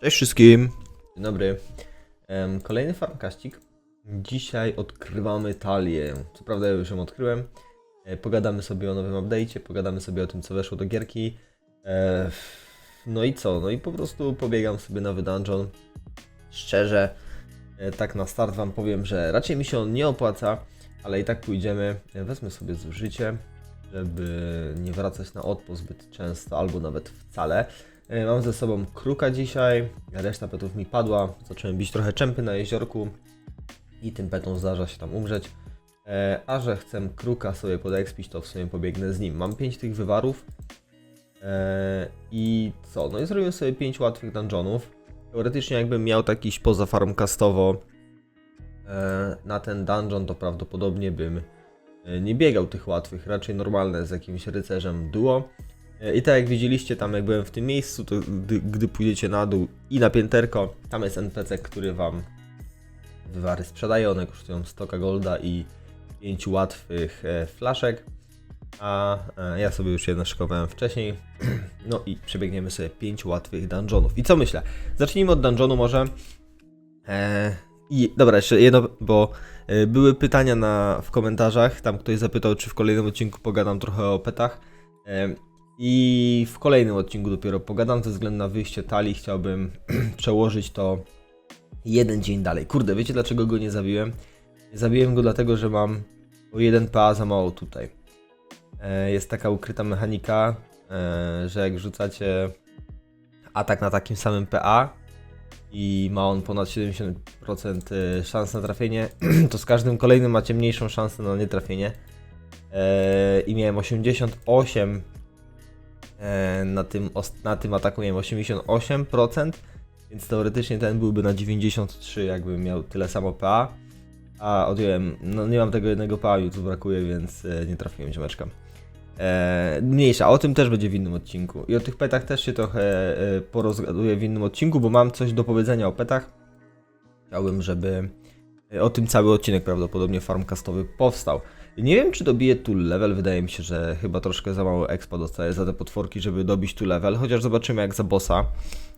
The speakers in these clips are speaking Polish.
Cześć wszystkim. Dzień dobry. Kolejny farmkaścik. Dzisiaj odkrywamy talię. Co prawda ja już ją odkryłem. E, Pogadamy sobie o nowym update'cie, pogadamy sobie o tym co weszło do gierki. E, No i co? No i po prostu pobiegam sobie nowy dungeon. Szczerze, e, tak na start wam powiem, że raczej mi się on nie opłaca, ale i tak pójdziemy. Wezmę sobie zużycie, żeby nie wracać na odpo zbyt często, albo nawet wcale. E, Mam ze sobą kruka dzisiaj, reszta petów mi padła. Zacząłem bić trochę czempy na jeziorku i tym petom zdarza się tam umrzeć. E, A że chcę kruka sobie podekspić, to w sumie pobiegnę z nim. Mam 5 tych wywarów. E, I co? No i zrobiłem sobie 5 łatwych dungeonów. Teoretycznie jakbym miał taki iść poza farmcastowo na ten dungeon, to prawdopodobnie bym nie biegał tych łatwych, raczej normalne z jakimś rycerzem duo. E, I tak jak widzieliście tam jak byłem w tym miejscu, to gdy, gdy pójdziecie na dół i na pięterko, tam jest NPC, który wam wywary sprzedaje, one kosztują 100 golda i 5 łatwych e, flaszek. A e, ja sobie już jedno szykowałem wcześniej. No i przebiegniemy sobie 5 łatwych dungeonów. I co myślę? Zacznijmy od dungeonu może. E, I dobra, jeszcze jedno, bo e, były pytania na, w komentarzach. Tam ktoś zapytał, czy w kolejnym odcinku pogadam trochę o petach. E, I w kolejnym odcinku dopiero pogadam ze względu na wyjście talii. Chciałbym przełożyć to jeden dzień dalej. Kurde, wiecie dlaczego go nie zabiłem? Nie zabiłem go dlatego, że mam o jeden PA za mało tutaj. E, Jest taka ukryta mechanika, e, że jak rzucacie atak na takim samym PA i ma on ponad 70% e, szans na trafienie, to z każdym kolejnym macie mniejszą szansę na nietrafienie. I miałem 88 e, na tym, na tym ataku miałem 88%, więc teoretycznie ten byłby na 93, jakbym miał tyle samo PA. A odjąłem, no nie mam tego jednego PA, tu brakuje, więc e, nie trafiłem ziomeczka. E, mniejsza, o tym też będzie w innym odcinku. I o tych petach też się trochę e, porozgaduję w innym odcinku, bo mam coś do powiedzenia o petach. Chciałbym, żeby e, o tym cały odcinek prawdopodobnie farmcastowy powstał. Nie wiem, czy dobiję tu level, wydaje mi się, że chyba troszkę za mało expa dostaję za te potworki, żeby dobić tu level, chociaż zobaczymy jak za bossa.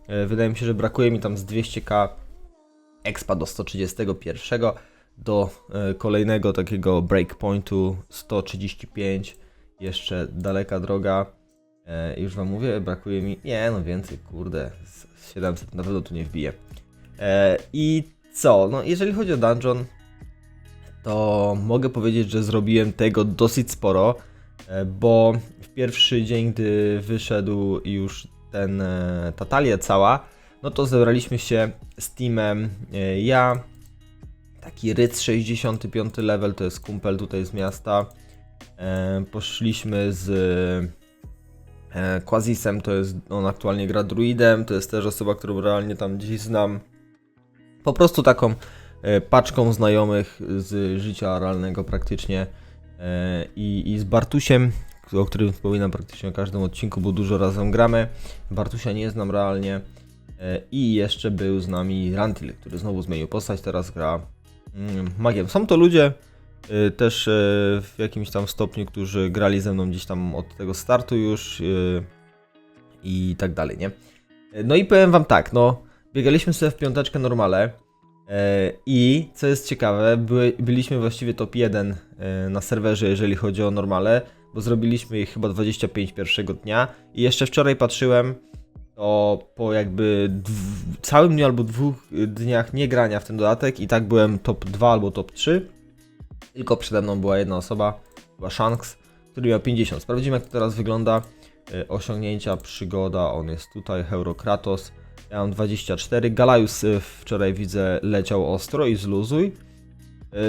E, Wydaje mi się, że brakuje mi tam z 200k expa do 131, do e, kolejnego takiego breakpointu 135, jeszcze daleka droga. E, Już wam mówię, brakuje mi, nie no więcej, kurde, z 700 na pewno tu nie wbiję. I co, no jeżeli chodzi o dungeon, to mogę powiedzieć, że zrobiłem tego dosyć sporo, e, bo w pierwszy dzień, gdy wyszedł już ten, e, ta talia cała, no to zebraliśmy się z teamem e, ja, taki Ryc 65 level, to jest kumpel tutaj z miasta, poszliśmy z Quazisem, to jest, on aktualnie gra druidem, to jest też osoba, którą realnie tam gdzieś znam, po prostu taką paczką znajomych z życia realnego praktycznie e, i, i z Bartusiem, o którym wspominam praktycznie w każdym odcinku, bo dużo razem gramy. Bartusia nie znam realnie e, i jeszcze był z nami Rantil, który znowu zmienił postać, teraz gra mm, magiem. Są to ludzie e, też e, w jakimś tam stopniu, którzy grali ze mną gdzieś tam od tego startu już e, i tak dalej, nie? E, No i powiem wam tak, no biegaliśmy sobie w piąteczkę normale e, i co jest ciekawe, byliśmy właściwie top 1 e, na serwerze, jeżeli chodzi o normale, bo zrobiliśmy ich chyba 25 pierwszego dnia i jeszcze wczoraj patrzyłem, to po jakby całym dniu albo dwóch y, dniach nie grania w ten dodatek i tak byłem top 2 albo top 3, tylko przede mną była jedna osoba, była Shanks, który miał 50. Sprawdzimy jak to teraz wygląda. E, Osiągnięcia, przygoda, on jest tutaj, Heurokratos. Ja mam 24. Galajus y, wczoraj widzę leciał ostro i zluzuj.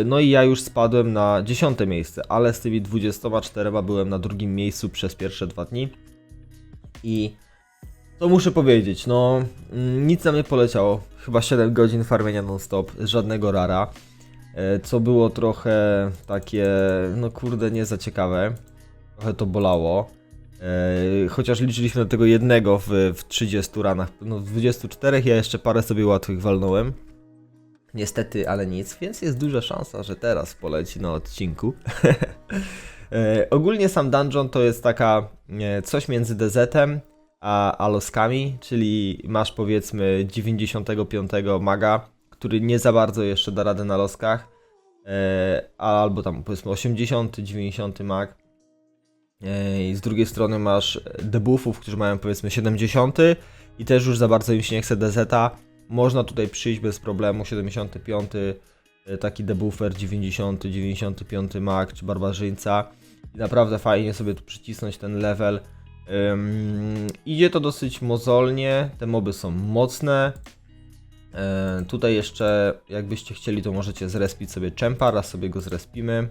Y, No i ja już spadłem na 10 miejsce, ale z tymi 24 byłem na drugim miejscu przez pierwsze dwa dni. I to muszę powiedzieć, no mm, nic nam nie poleciało. Chyba 7 godzin farmienia non-stop, żadnego rara. e, Co było trochę takie, no kurde, nie za ciekawe. Trochę to bolało. E, Chociaż liczyliśmy na tego jednego w, w 30 ranach, no w 24 ja jeszcze parę sobie łatwych walnąłem. Niestety, ale nic, więc jest duża szansa, że teraz poleci na odcinku. e, ogólnie sam dungeon to jest taka e, coś między DZ-em a, a loskami, czyli masz powiedzmy 95 maga, który nie za bardzo jeszcze da radę na loskach, albo tam powiedzmy 80, 90 mag. E, I z drugiej strony masz debuffów, którzy mają powiedzmy 70 i też już za bardzo im się nie chce DZ. Można tutaj przyjść bez problemu, 75 e, taki debuffer, 90, 95 mag czy barbarzyńca i naprawdę fajnie sobie tu przycisnąć ten level. Idzie to dosyć mozolnie, te moby są mocne. E, tutaj jeszcze, jakbyście chcieli, to możecie zrespić sobie czempa, raz sobie go zrespimy.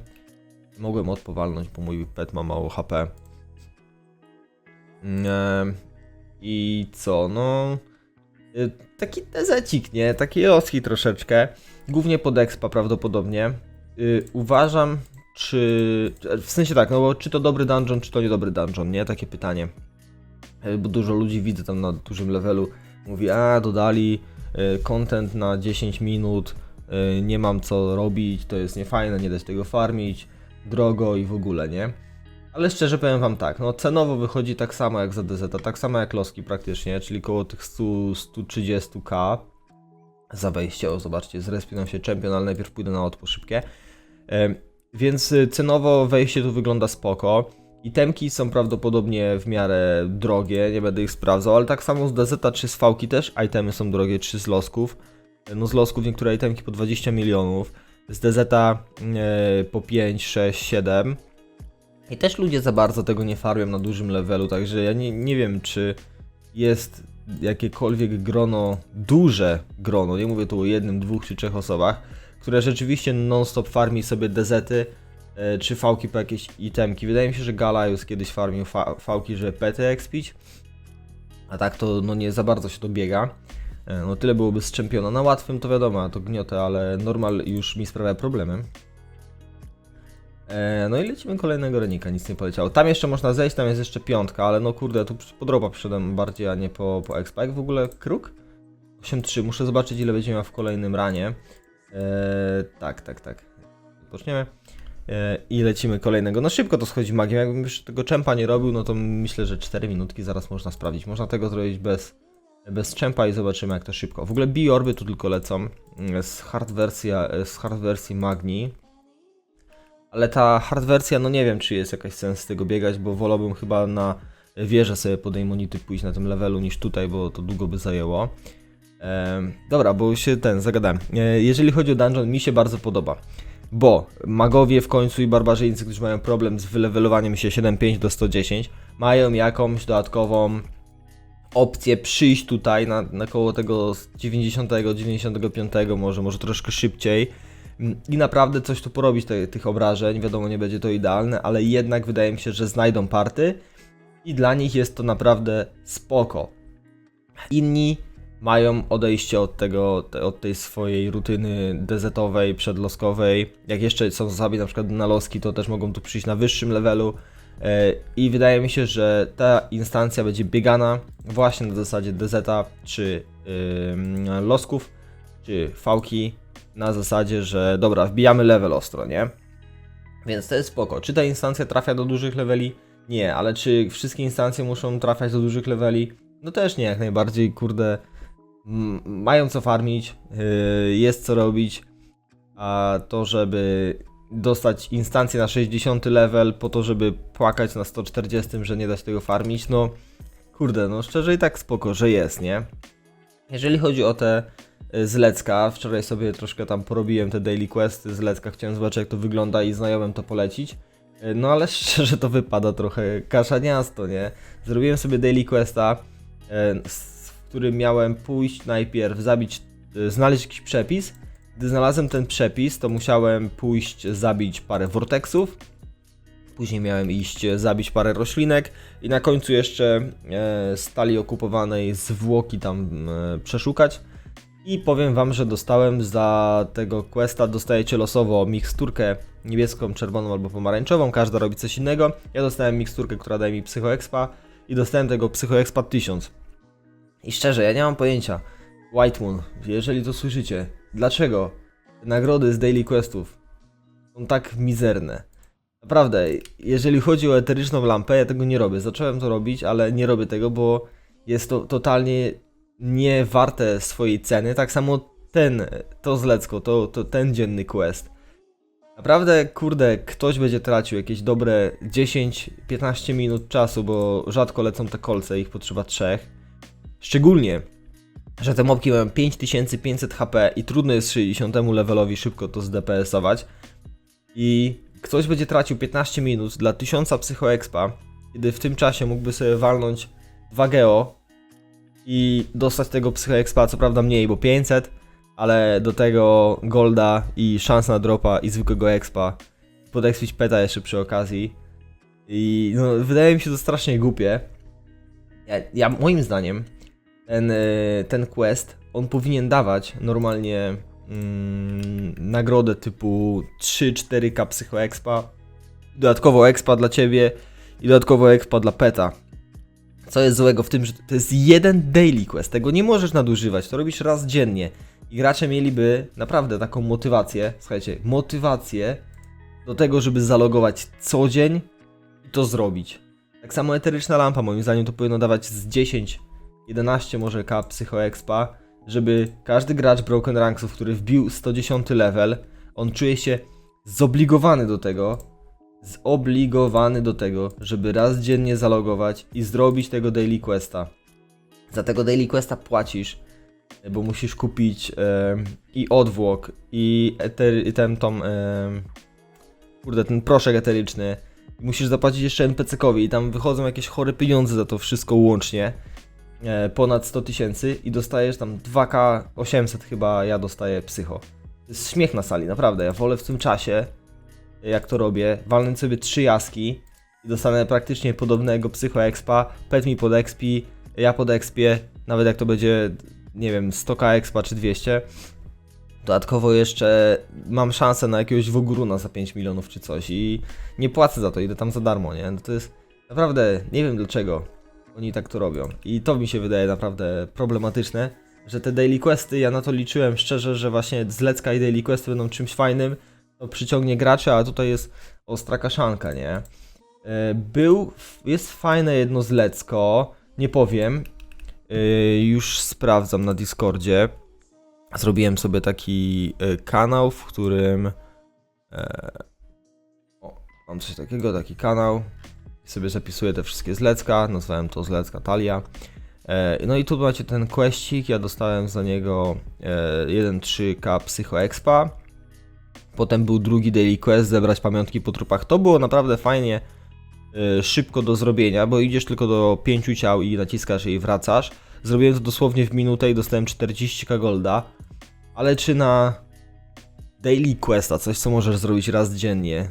Mogłem odpowalnąć, bo mój pet ma mało HP. E, I co, no... e, Taki dezecik, nie? Taki loski troszeczkę. Głównie pod expa prawdopodobnie. Y, uważam, czy... W sensie tak, no bo czy to dobry dungeon, czy to niedobry dungeon, nie? Takie pytanie. E, Bo dużo ludzi widzę tam na dużym levelu mówi, a dodali e, content na 10 minut, nie mam co robić, to jest niefajne, nie da się tego farmić, drogo i w ogóle, nie? Ale szczerze powiem wam tak, no cenowo wychodzi tak samo jak za DZ, tak samo jak Loski praktycznie, czyli koło tych 100, 130k za wejście, o zobaczcie, zrespił nam się champion, ale najpierw pójdę na odpór szybkie. Więc y, cenowo wejście tu wygląda spoko. Itemki są prawdopodobnie w miarę drogie, nie będę ich sprawdzał, ale tak samo z DZ czy z Vki też itemy są drogie, czy z losków. No z losków niektóre itemki po 20 milionów, z DZ e, po 5, 6, 7. I też ludzie za bardzo tego nie farmią na dużym levelu, także ja nie, nie wiem czy jest jakiekolwiek grono, duże grono, nie mówię tu o jednym, dwóch czy trzech osobach, które rzeczywiście non-stop farmi sobie e, czy fałki po jakieś itemki. Wydaje mi się, że Galaius kiedyś farmił fa fałki, żeby pety expić, a tak to no nie za bardzo się to biega. E, No tyle byłoby z czempiona. Na łatwym to wiadomo, to gniotę, ale normal już mi sprawia problemy. E, No i lecimy kolejnego renika, nic nie poleciało. Tam jeszcze można zejść, tam jest jeszcze piątka, ale no kurde, tu po dropa przyszedłem bardziej, a nie po, po expa. W ogóle kruk? 8-3, muszę zobaczyć ile będzie miał w kolejnym ranie. E, tak, tak, tak. Zaczniemy. E, I lecimy kolejnego. No szybko to schodzi magią. Jakbym już tego czempa nie robił, no to myślę, że 4 minutki zaraz można sprawdzić. Można tego zrobić bez, bez czempa i zobaczymy jak to szybko. W ogóle biorby tu tylko lecą z hard, wersja, z hard wersji Magni. Ale ta hard wersja, no nie wiem czy jest jakaś sens z tego biegać, bo wolałbym chyba na wieżę sobie po Daimonity pójść na tym levelu niż tutaj, bo to długo by zajęło. Em, dobra, bo się ten zagadałem. E, jeżeli chodzi o dungeon, mi się bardzo podoba. Bo magowie w końcu i barbarzyńcy, którzy mają problem z wylewelowaniem się 7.5 do 110, mają jakąś dodatkową opcję przyjść tutaj na, na koło tego z 90, 95, może, może troszkę szybciej mm, i naprawdę coś tu porobić te, tych obrażeń. Wiadomo, nie będzie to idealne, ale jednak wydaje mi się, że znajdą party i dla nich jest to naprawdę spoko. Inni mają odejście od tego, te, od tej swojej rutyny DZ-owej, przedloskowej. Jak jeszcze są zasabi na przykład na loski, to też mogą tu przyjść na wyższym levelu. E, I wydaje mi się, że ta instancja będzie biegana właśnie na zasadzie DZ czy losków, czy fałki, na zasadzie, że dobra, wbijamy level ostro, nie? Więc to jest spoko. Czy ta instancja trafia do dużych leveli? Nie, ale czy wszystkie instancje muszą trafiać do dużych leveli? No też nie, jak najbardziej, kurde, mają co farmić, yy, jest co robić, a to, żeby dostać instancję na 60 level po to, żeby płakać na 140, że nie da się tego farmić, no kurde, no szczerze i tak spoko, że jest, nie? Jeżeli chodzi o te y, zlecka, wczoraj sobie troszkę tam porobiłem te daily questy z lecka, chciałem zobaczyć jak to wygląda i znajomym to polecić. Y, No ale szczerze to wypada trochę kaszaniasto, nie? Zrobiłem sobie daily questa, y, w którym miałem pójść najpierw, zabić, y, znaleźć jakiś przepis. Gdy znalazłem ten przepis, to musiałem pójść zabić parę vortexów. Później miałem iść zabić parę roślinek i na końcu jeszcze e, stali okupowanej zwłoki tam e, przeszukać. I powiem wam, że dostałem za tego questa, dostajecie losowo miksturkę niebieską, czerwoną albo pomarańczową, każda robi coś innego. Ja dostałem miksturkę, która daje mi psychoexpa i dostałem tego psychoexpa 1000. I szczerze, ja nie mam pojęcia. White Moon, jeżeli to słyszycie, dlaczego nagrody z daily questów są tak mizerne? Naprawdę, jeżeli chodzi o eteryczną lampę, ja tego nie robię. Zacząłem to robić, ale nie robię tego, bo jest to totalnie nie warte swojej ceny. Tak samo ten, to zlecko, to, to ten dzienny quest. Naprawdę, kurde, ktoś będzie tracił jakieś dobre 10-15 minut czasu, bo rzadko lecą te kolce, ich potrzeba trzech. Szczególnie, że te mobki mają 5500 HP i trudno jest 60 levelowi szybko to zdps-ować. I ktoś będzie tracił 15 minut dla 1000 psychoexpa, kiedy w tym czasie mógłby sobie walnąć 2 geo i dostać tego psychoexpa, co prawda mniej, bo 500, ale do tego golda i szans na dropa i zwykłego expa. Podexpić peta jeszcze przy okazji. I no, wydaje mi się to strasznie głupie. Ja, ja moim zdaniem ten, y, ten quest, on powinien dawać normalnie mm, nagrodę typu 3-4k psychoexpa, dodatkowo expa dla ciebie i dodatkowo expa dla peta. Co jest złego w tym, że to jest jeden daily quest, tego nie możesz nadużywać, to robisz raz dziennie. I gracze mieliby naprawdę taką motywację, słuchajcie, motywację do tego, żeby zalogować co dzień i to zrobić. Tak samo eteryczna lampa, moim zdaniem, to powinno dawać z 10, 11 może K psychoexpa, żeby każdy gracz Broken Ranksów, który wbił 110 level, on czuje się zobligowany do tego, zobligowany do tego, żeby raz dziennie zalogować i zrobić tego daily questa. Za tego daily questa płacisz, bo musisz kupić i odwłok, i, eter, i ten tom, kurde, ten proszek eteryczny. Musisz zapłacić jeszcze NPC-kowi i tam wychodzą jakieś chore pieniądze za to wszystko łącznie. E, ponad 100 tysięcy i dostajesz tam 2K 800 chyba ja dostaję psycho. To jest śmiech na sali, naprawdę. Ja wolę w tym czasie, jak to robię, walnąć sobie trzy jaski i dostanę praktycznie podobnego psycho expa, pet mi pod expi, ja pod expie, nawet jak to będzie, nie wiem, 100k expa czy 200. Dodatkowo jeszcze mam szansę na jakiegoś Woguruna za 5 milionów czy coś i nie płacę za to, idę tam za darmo, nie? No to jest naprawdę, nie wiem dlaczego oni tak to robią. I to mi się wydaje naprawdę problematyczne, że te daily questy, ja na to liczyłem szczerze, że właśnie zlecka i daily questy będą czymś fajnym, to przyciągnie graczy, a tutaj jest ostra kaszanka, nie? E, Był, jest fajne jedno zlecko, nie powiem, E, już sprawdzam na Discordzie. Zrobiłem sobie taki e, kanał, w którym o, mam coś takiego, taki kanał sobie zapisuję te wszystkie zlecka, nazwałem to zlecka Talia. E, No i tu macie ten questik, ja dostałem za niego e, 1.3k Psycho Expa. Potem był drugi daily quest, zebrać pamiątki po trupach. To było naprawdę fajnie, e, szybko do zrobienia, bo idziesz tylko do pięciu ciał i naciskasz i wracasz. Zrobiłem to dosłownie w minutę i dostałem 40k golda. Ale czy na daily questa, coś co możesz zrobić raz dziennie,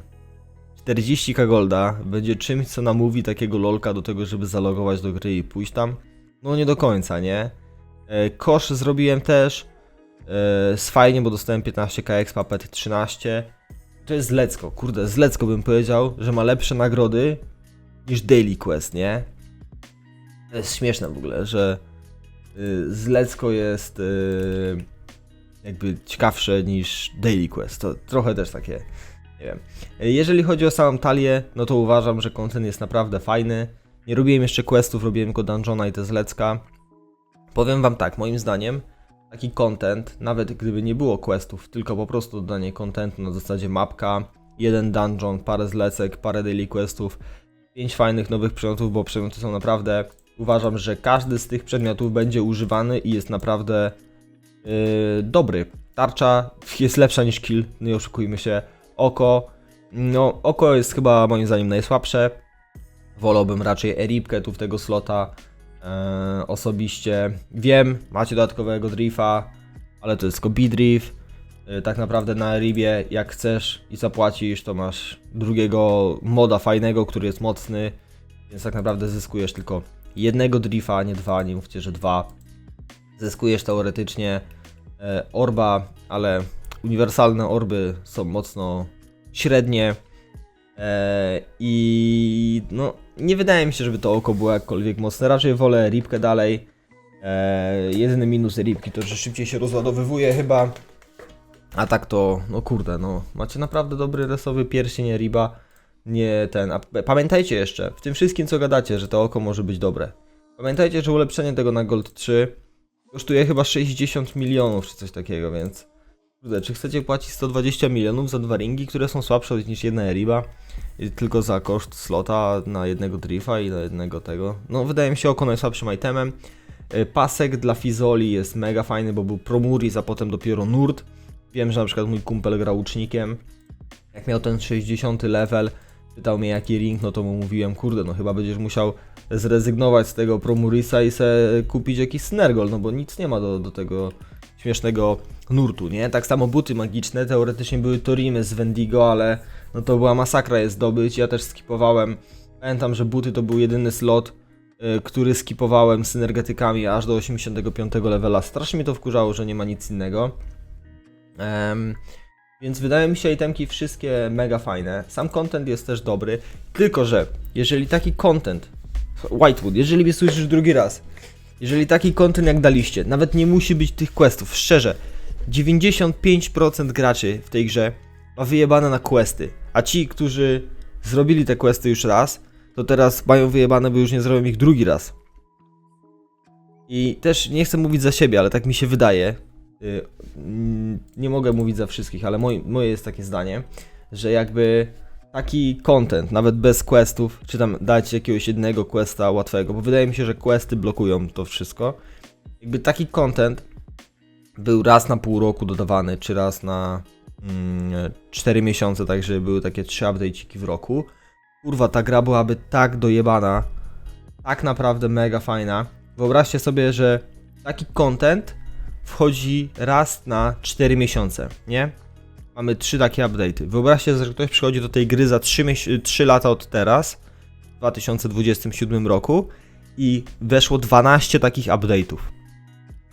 40k golda będzie czymś, co namówi takiego lolka do tego, żeby zalogować do gry i pójść tam? No nie do końca, nie? E, kosz zrobiłem też. E, z fajnie, bo dostałem 15k expa, pet 13. To jest zlecko, kurde, zlecko bym powiedział, że ma lepsze nagrody niż Daily Quest, nie? To jest śmieszne w ogóle, że y, zlecko jest y, jakby ciekawsze niż Daily Quest. To trochę też takie, nie wiem. Jeżeli chodzi o samą talię, no to uważam, że content jest naprawdę fajny. Nie robiłem jeszcze questów, robiłem tylko dungeona i te zlecka. Powiem wam tak, moim zdaniem taki content, nawet gdyby nie było questów, tylko po prostu dodanie contentu na zasadzie mapka, jeden dungeon, parę zlecek, parę daily questów, pięć fajnych nowych przedmiotów, bo przedmioty są naprawdę, uważam, że każdy z tych przedmiotów będzie używany i jest naprawdę yy, dobry. Tarcza jest lepsza niż kill, nie oszukujmy się. Oko, no oko jest chyba moim zdaniem najsłabsze. Wolałbym raczej Eripkę tu w tego slota e, osobiście. Wiem, macie dodatkowego drifa, ale to jest tylko bidrift. E, tak naprawdę na Eribie, jak chcesz i zapłacisz, to masz drugiego moda fajnego, który jest mocny, więc tak naprawdę zyskujesz tylko jednego drifa, a nie dwa, nie mówcie, że dwa. Zyskujesz teoretycznie e, orba, ale uniwersalne orby są mocno średnie. E, I no, nie wydaje mi się, żeby to oko było jakkolwiek mocne. Raczej wolę ripkę dalej. E, jedyny minus ripki to, że szybciej się rozładowywuje chyba. A tak to, no kurde, no. Macie naprawdę dobry resowy pierścień riba. Nie ten. A pamiętajcie jeszcze, w tym wszystkim co gadacie, że to oko może być dobre. Pamiętajcie, że ulepszenie tego na Gold 3 kosztuje chyba 60 milionów czy coś takiego, więc kurde, czy chcecie płacić 120 milionów za dwa ringi, które są słabsze niż jedna Eriba? Tylko za koszt slota na jednego Drifa i na jednego tego. No, wydaje mi się oko najsłabszym itemem. Y, Pasek dla Fizoli jest mega fajny, bo był Promuris, a potem dopiero Nurt. Wiem, że na przykład mój kumpel grał łucznikiem. Jak miał ten 60 level, pytał mnie jaki ring, no to mu mówiłem, kurde, no chyba będziesz musiał zrezygnować z tego Promurisa i se kupić jakiś Snergol, no bo nic nie ma do, do tego śmiesznego nurtu, nie? Tak samo buty magiczne, teoretycznie były Torimy z Wendigo, ale no to była masakra je zdobyć, ja też skipowałem, pamiętam, że buty to był jedyny slot, y, który skipowałem synergetykami aż do 85 levela, strasznie mnie to wkurzało, że nie ma nic innego. Em, więc wydaje mi się itemki wszystkie mega fajne. Sam content jest też dobry. Tylko, że jeżeli taki content. Whitewood, jeżeli mnie słyszysz drugi raz. Jeżeli taki content jak daliście, nawet nie musi być tych questów, szczerze. 95% graczy w tej grze ma wyjebane na questy. A ci, którzy zrobili te questy już raz, to teraz mają wyjebane, bo już nie zrobią ich drugi raz. I też nie chcę mówić za siebie, ale tak mi się wydaje. Y, mm, Nie mogę mówić za wszystkich, ale moje, moje jest takie zdanie, że jakby taki content, nawet bez questów, czy tam dać jakiegoś jednego questa łatwego, bo wydaje mi się, że questy blokują to wszystko. Jakby taki content był raz na pół roku dodawany, czy raz na mm, 4 miesiące, tak żeby były takie 3 update'iki w roku. Kurwa, ta gra byłaby tak dojebana, tak naprawdę mega fajna. Wyobraźcie sobie, że taki content wchodzi raz na 4 miesiące, nie? Mamy 3 takie update'y. Wyobraźcie że ktoś przychodzi do tej gry za 3, 3 lata od teraz, w 2027 roku i weszło 12 takich update'ów.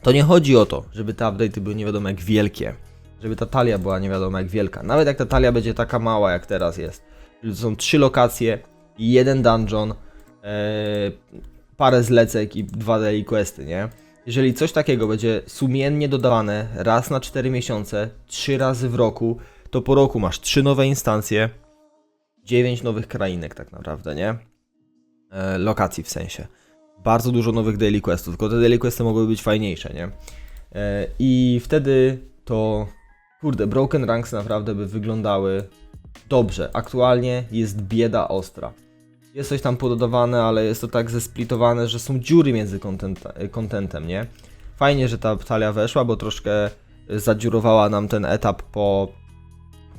To nie chodzi o to, żeby te update'y były nie wiadomo jak wielkie, żeby ta talia była nie wiadomo jak wielka. Nawet jak ta talia będzie taka mała jak teraz jest. Czyli są trzy lokacje, jeden dungeon, e, parę zlecek i dwa daily questy, nie? Jeżeli coś takiego będzie sumiennie dodawane raz na 4 miesiące, 3 razy w roku, to po roku masz 3 nowe instancje, 9 nowych krainek tak naprawdę, nie? E, lokacji w sensie. Bardzo dużo nowych daily questów, tylko te daily questy mogły być fajniejsze, nie? E, I wtedy to, kurde, Broken Ranks naprawdę by wyglądały dobrze. Aktualnie jest bieda ostra. Jest coś tam pododawane, ale jest to tak zesplitowane, że są dziury między contentem, nie? Fajnie, że ta talia weszła, bo troszkę zadziurowała nam ten etap po,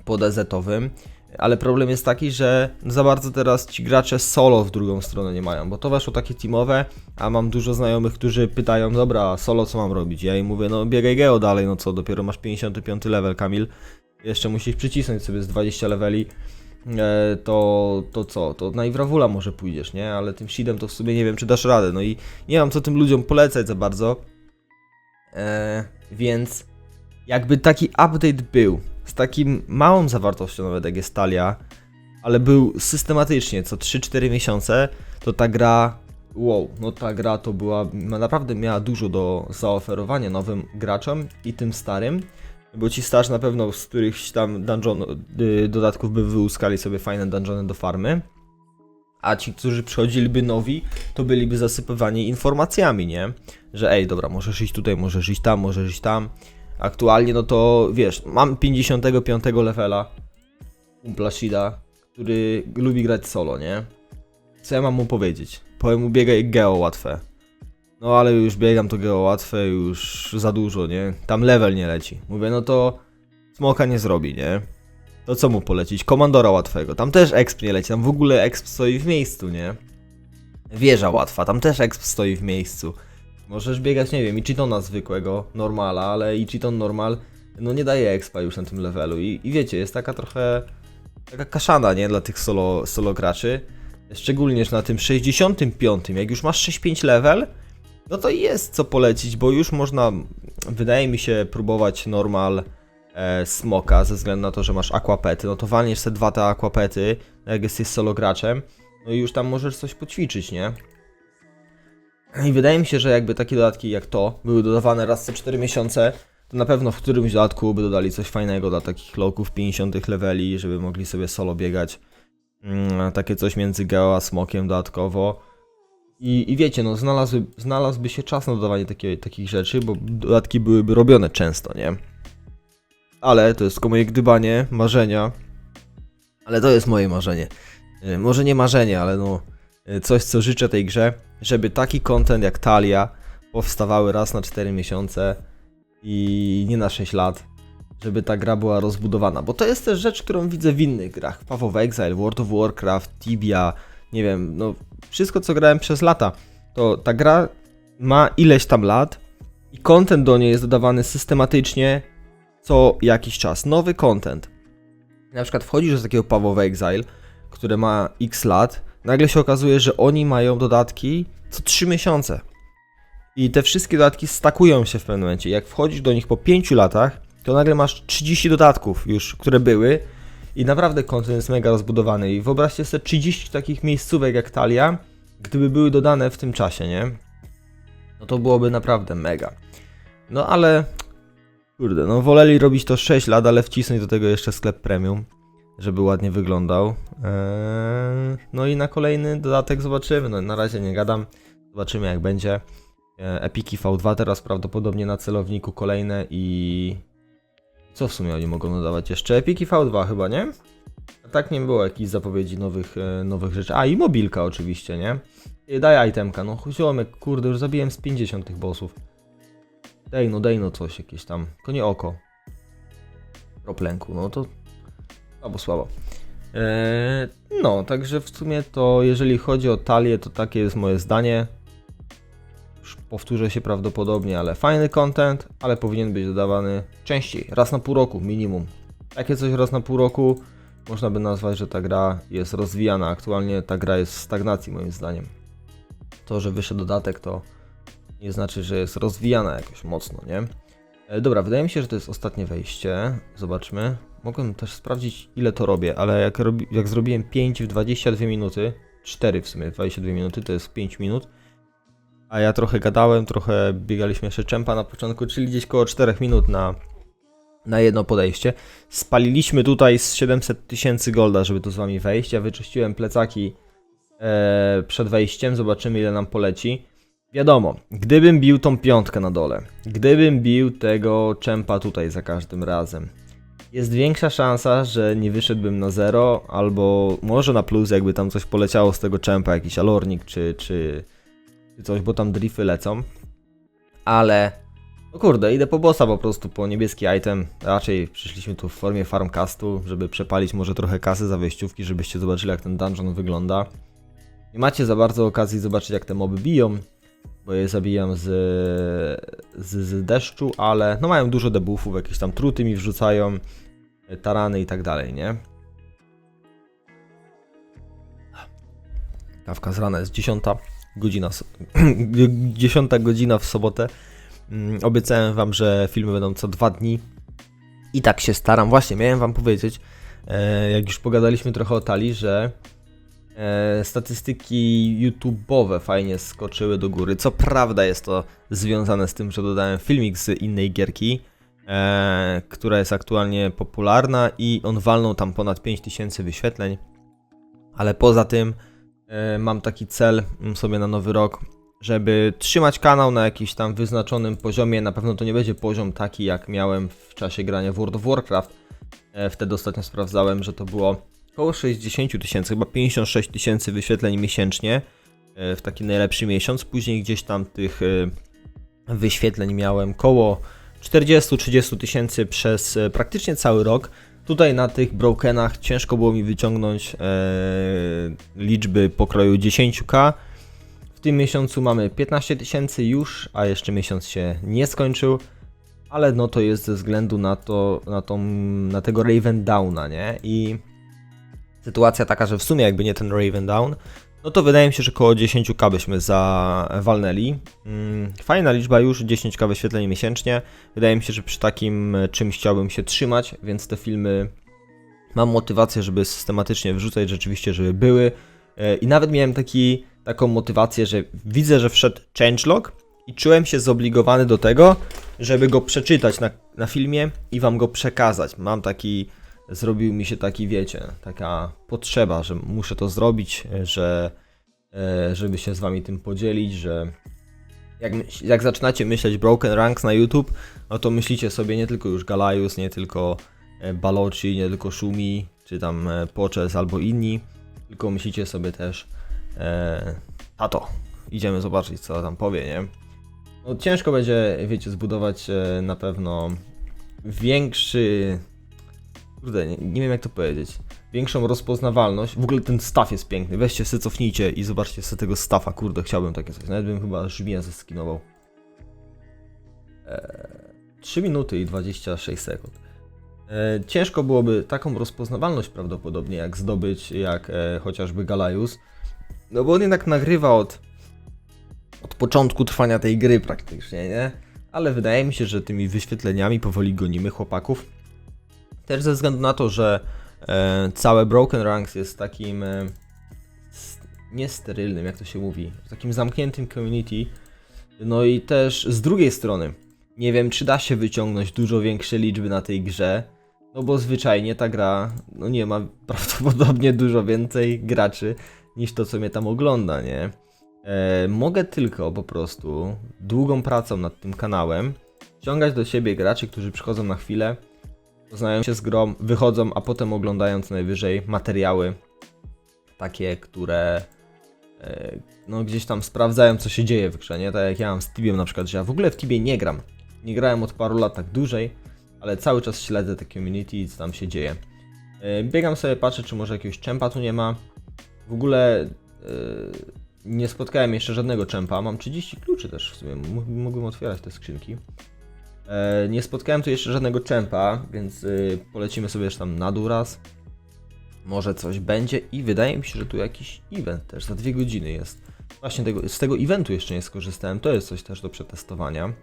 po DZ-owym. Ale problem jest taki, że za bardzo teraz ci gracze solo w drugą stronę nie mają, bo to weszło takie teamowe, a mam dużo znajomych, którzy pytają, dobra, solo co mam robić? Ja im mówię, no biegaj geo dalej, no co, dopiero masz 55 level, Kamil. Jeszcze musisz przycisnąć sobie z 20 leveli, to, to co, to na Iwrawula może pójdziesz, nie? Ale tym seedem to w sumie nie wiem, czy dasz radę, no i nie mam co tym ludziom polecać za bardzo. E, więc jakby taki update był, z takim małą zawartością nawet jak jest talia, ale był systematycznie co 3-4 miesiące, to ta gra, wow, no ta gra to była, naprawdę miała dużo do zaoferowania nowym graczom i tym starym, bo ci starzy na pewno z którychś tam dungeon, y, dodatków by wyłuskali sobie fajne dungeony do farmy, a ci, którzy przychodziliby nowi, to byliby zasypywani informacjami, nie? Że ej, dobra, możesz iść tutaj, możesz iść tam, możesz iść tam. Aktualnie, no to wiesz, mam 55 levela kumpla Shida, który lubi grać solo, nie? Co ja mam mu powiedzieć? Powiem mu biegaj geo łatwe. No ale już biegam to geo łatwe, już za dużo, nie? Tam level nie leci. Mówię, no to smoka nie zrobi, nie? To co mu polecić? Komandora łatwego. Tam też exp nie leci, tam w ogóle exp stoi w miejscu, nie? Wieża łatwa, tam też exp stoi w miejscu. Możesz biegać, nie wiem, Ichitona zwykłego, normala, ale Ichiton normal, no nie daje expa już na tym levelu i, i wiecie, jest taka trochę, taka kaszana, nie, dla tych solo, solo graczy. Szczególnie, że na tym 65, jak już masz 6-5 level, no to jest co polecić, bo już można, wydaje mi się, próbować normal e, smoka, ze względu na to, że masz aquapety, no to walniesz sobie dwa te aquapety, jak jesteś solo graczem, no i już tam możesz coś poćwiczyć, nie? I wydaje mi się, że jakby takie dodatki jak to były dodawane raz co 4 miesiące, to na pewno w którymś dodatku by dodali coś fajnego dla takich loków 50 leveli, żeby mogli sobie solo biegać. Mm, takie coś między Geo a Smokiem dodatkowo. I, i wiecie, no znalazły, znalazłby się czas na dodawanie takie, takich rzeczy, bo dodatki byłyby robione często, nie? Ale to jest tylko moje gdybanie, marzenia. Ale to jest moje marzenie. E, Może nie marzenie, ale no e, coś, co życzę tej grze, żeby taki content jak Talia powstawały raz na 4 miesiące i nie na 6 lat, żeby ta gra była rozbudowana. Bo to jest też rzecz, którą widzę w innych grach. Path of Exile, World of Warcraft, Tibia, nie wiem, no wszystko co grałem przez lata. To ta gra ma ileś tam lat i content do niej jest dodawany systematycznie co jakiś czas. Nowy content. Na przykład wchodzisz do takiego of Exile, które ma x lat, nagle się okazuje, że oni mają dodatki co 3 miesiące. I te wszystkie dodatki stakują się w pewnym momencie. Jak wchodzisz do nich po 5 latach, to nagle masz 30 dodatków już, które były i naprawdę content jest mega rozbudowany. I wyobraźcie sobie 30 takich miejscówek jak Talia, gdyby były dodane w tym czasie, nie? No to byłoby naprawdę mega. No ale, kurde, no woleli robić to 6 lat, ale wcisnąć do tego jeszcze sklep premium, żeby ładnie wyglądał. Eee, no i na kolejny dodatek zobaczymy. No na razie nie gadam, zobaczymy jak będzie. Eee, Epiki V2 teraz prawdopodobnie na celowniku kolejne i... Co w sumie oni mogą dodawać jeszcze? Epiki V2 chyba, nie? Tak nie było jakichś zapowiedzi nowych, e, nowych rzeczy. A i mobilka oczywiście, nie? Ej, Daj itemka, no ziomek, kurde, już zabiłem z 50 tych bossów. Dej no, dej no coś jakieś tam, to nie oko. Roplęku, no to słabo, słabo. Eee, no, także w sumie to jeżeli chodzi o talię, to takie jest moje zdanie. Powtórzę się prawdopodobnie, ale fajny content, ale powinien być dodawany częściej, raz na pół roku minimum. Takie coś raz na pół roku można by nazwać, że ta gra jest rozwijana. Aktualnie ta gra jest w stagnacji moim zdaniem. To, że wyszedł dodatek to nie znaczy, że jest rozwijana jakoś mocno, nie? E, dobra, wydaje mi się, że to jest ostatnie wejście. Zobaczmy. Mogłem też sprawdzić ile to robię, ale jak, robi, jak zrobiłem 5 w 22 minuty, 4 w sumie, 22 minuty to jest 5 minut, a ja trochę gadałem, trochę biegaliśmy jeszcze czempa na początku, czyli gdzieś koło 4 minut na, na jedno podejście. Spaliliśmy tutaj z 700 tysięcy golda, żeby tu z wami wejść. Ja wyczyściłem plecaki e, przed wejściem, zobaczymy ile nam poleci. Wiadomo, gdybym bił tą piątkę na dole, gdybym bił tego czempa tutaj za każdym razem, jest większa szansa, że nie wyszedłbym na zero, albo może na plus, jakby tam coś poleciało z tego czempa, jakiś alornik czy, czy, czy coś, bo tam drify lecą. Ale, no kurde, idę po bossa po prostu, po niebieski item. Raczej przyszliśmy tu w formie farmcastu, żeby przepalić może trochę kasy za wejściówki, żebyście zobaczyli jak ten dungeon wygląda. Nie macie za bardzo okazji zobaczyć jak te moby biją, bo je zabijam z, z, z deszczu, ale no mają dużo debuffów, jakieś tam truty mi wrzucają, tarany i tak dalej, nie? Kawka z rana jest 10 godzina, s- 10 godzina w sobotę. Mm, Obiecałem wam, że filmy będą co dwa dni. I tak się staram. Właśnie, miałem wam powiedzieć, e, jak już pogadaliśmy trochę o Tali, że e, statystyki YouTube'owe fajnie skoczyły do góry. Co prawda jest to związane z tym, że dodałem filmik z innej gierki, e, która jest aktualnie popularna i on walnął tam ponad 5000 wyświetleń. Ale poza tym mam taki cel mm, sobie na nowy rok, żeby trzymać kanał na jakimś tam wyznaczonym poziomie. Na pewno to nie będzie poziom taki, jak miałem w czasie grania w World of Warcraft. E, Wtedy ostatnio sprawdzałem, że to było około 60 tysięcy, chyba 56 tysięcy wyświetleń miesięcznie e, w taki najlepszy miesiąc. Później gdzieś tam tych e, wyświetleń miałem koło 40-30 tysięcy przez e, praktycznie cały rok. Tutaj na tych brokenach ciężko było mi wyciągnąć e, liczby pokroju 10k. W tym miesiącu mamy 15 tysięcy już, a jeszcze miesiąc się nie skończył. Ale no to jest ze względu na to, na tą, na tego Raven Downa, nie? I sytuacja taka, że w sumie jakby nie ten Raven Down, no to wydaje mi się, że koło 10k byśmy zawalnęli. Mm, Fajna liczba już, 10k wyświetleń miesięcznie. Wydaje mi się, że przy takim e, czymś chciałbym się trzymać, więc te filmy mam motywację, żeby systematycznie wrzucać, rzeczywiście, żeby były. E, I nawet miałem taki, taką motywację, że widzę, że wszedł changelog i czułem się zobligowany do tego, żeby go przeczytać na, na filmie i wam go przekazać. Mam taki, zrobił mi się taki, wiecie, taka potrzeba, że muszę to zrobić, że e, żeby się z wami tym podzielić, że jak, jak zaczynacie myśleć Broken Ranks na YouTube, no to myślicie sobie nie tylko już Galajus, nie tylko e, Baloci, nie tylko Shumi, czy tam e, Poches albo inni, tylko myślicie sobie też e, tato, idziemy zobaczyć co tam powie, nie? No ciężko będzie, wiecie, zbudować na pewno większy, kurde, nie, nie wiem jak to powiedzieć, większą rozpoznawalność. W ogóle ten staw jest piękny. Weźcie sobie, cofnijcie i zobaczcie sobie tego stafa. Kurde, chciałbym takie coś. Nawet bym chyba żmiję zeskinował. Eee, 3 minuty i 26 sekund. Eee, ciężko byłoby taką rozpoznawalność prawdopodobnie jak zdobyć, jak e, chociażby Galajus. No bo on jednak nagrywa od, od początku trwania tej gry praktycznie, nie? Ale wydaje mi się, że tymi wyświetleniami powoli gonimy chłopaków. Też ze względu na to, że e, całe Broken Ranks jest takim e, niesterylnym, jak to się mówi, takim zamkniętym community. No i też z drugiej strony, nie wiem, czy da się wyciągnąć dużo większe liczby na tej grze, no bo zwyczajnie ta gra, no nie ma prawdopodobnie dużo więcej graczy niż to, co mnie tam ogląda, nie? E, mogę tylko po prostu długą pracą nad tym kanałem ściągać do siebie graczy, którzy przychodzą na chwilę, poznają się z grą, wychodzą, a potem oglądają co najwyżej materiały takie, które e, no gdzieś tam sprawdzają co się dzieje w grze, nie? Tak jak ja mam z Tibiem na przykład, że ja w ogóle w Tibie nie gram. Nie grałem od paru lat tak dłużej, ale cały czas śledzę te community i co tam się dzieje. E, Biegam sobie, patrzę czy może jakiegoś czempa tu nie ma. W ogóle e, nie spotkałem jeszcze żadnego czempa, mam 30 kluczy też w sumie, mógłbym otwierać te skrzynki. E, nie spotkałem tu jeszcze żadnego czempa, więc y, polecimy sobie jeszcze tam na dół raz. Może coś będzie i wydaje mi się, że tu jakiś event też za dwie godziny jest. Właśnie tego, z tego eventu jeszcze nie skorzystałem, to jest coś też do przetestowania.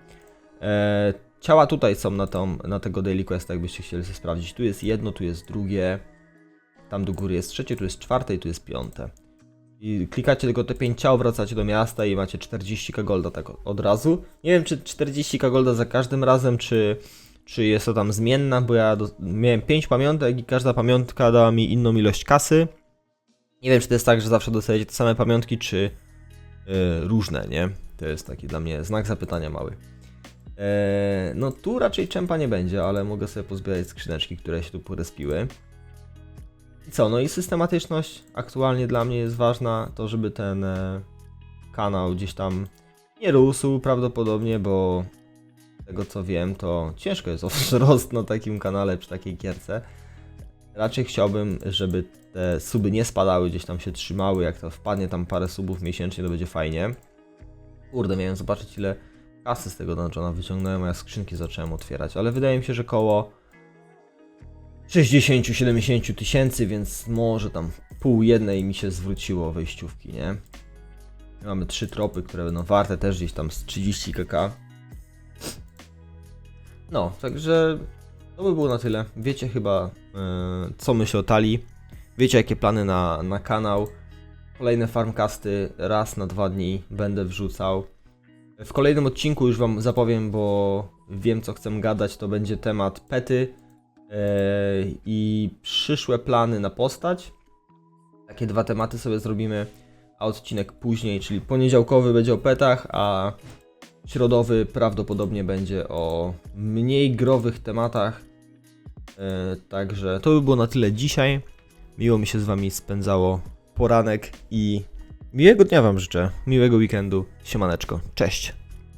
E, ciała tutaj są na, tą, na tego Daily Quest, jakbyście chcieli sobie sprawdzić. Tu jest jedno, tu jest drugie, tam do góry jest trzecie, tu jest czwarte i tu jest piąte. I klikacie tylko te 5 ciał, wracacie do miasta i macie 40k golda tak od razu. Nie wiem, czy 40k golda za każdym razem, czy, czy jest to tam zmienna, bo ja do, miałem 5 pamiątek i każda pamiątka dała mi inną ilość kasy. Nie wiem, czy to jest tak, że zawsze dostajecie te same pamiątki, czy yy, różne, nie? To jest taki dla mnie znak zapytania mały. Eee, no tu raczej czempa nie będzie, ale mogę sobie pozbierać skrzyneczki, które się tu porespiły. I co, no i systematyczność aktualnie dla mnie jest ważna, to żeby ten e, kanał gdzieś tam nie rósł prawdopodobnie, bo z tego co wiem, to ciężko jest o wzrost na takim kanale przy takiej gierce. Raczej chciałbym, żeby te suby nie spadały, gdzieś tam się trzymały, jak to wpadnie tam parę subów miesięcznie, to będzie fajnie. Kurde, miałem zobaczyć ile kasy z tego dungeona wyciągnąłem, a ja skrzynki zacząłem otwierać, ale wydaje mi się, że koło 60-70 tysięcy, więc może tam pół jednej mi się zwróciło wejściówki, nie? Mamy trzy tropy, które będą warte też gdzieś tam z 30 kk. No, także to by było na tyle. Wiecie chyba, e, co myślę o talii. Wiecie, jakie plany na, na kanał. Kolejne farmcasty raz na dwa dni będę wrzucał. W kolejnym odcinku już Wam zapowiem, bo wiem, co chcę gadać. To będzie temat pety i przyszłe plany na postać. Takie dwa tematy sobie zrobimy, a odcinek później, czyli poniedziałkowy będzie o petach, a środowy prawdopodobnie będzie o mniej growych tematach. E, Także to by było na tyle dzisiaj. Miło mi się z Wami spędzało poranek i miłego dnia Wam życzę. Miłego weekendu. Siemaneczko. Cześć.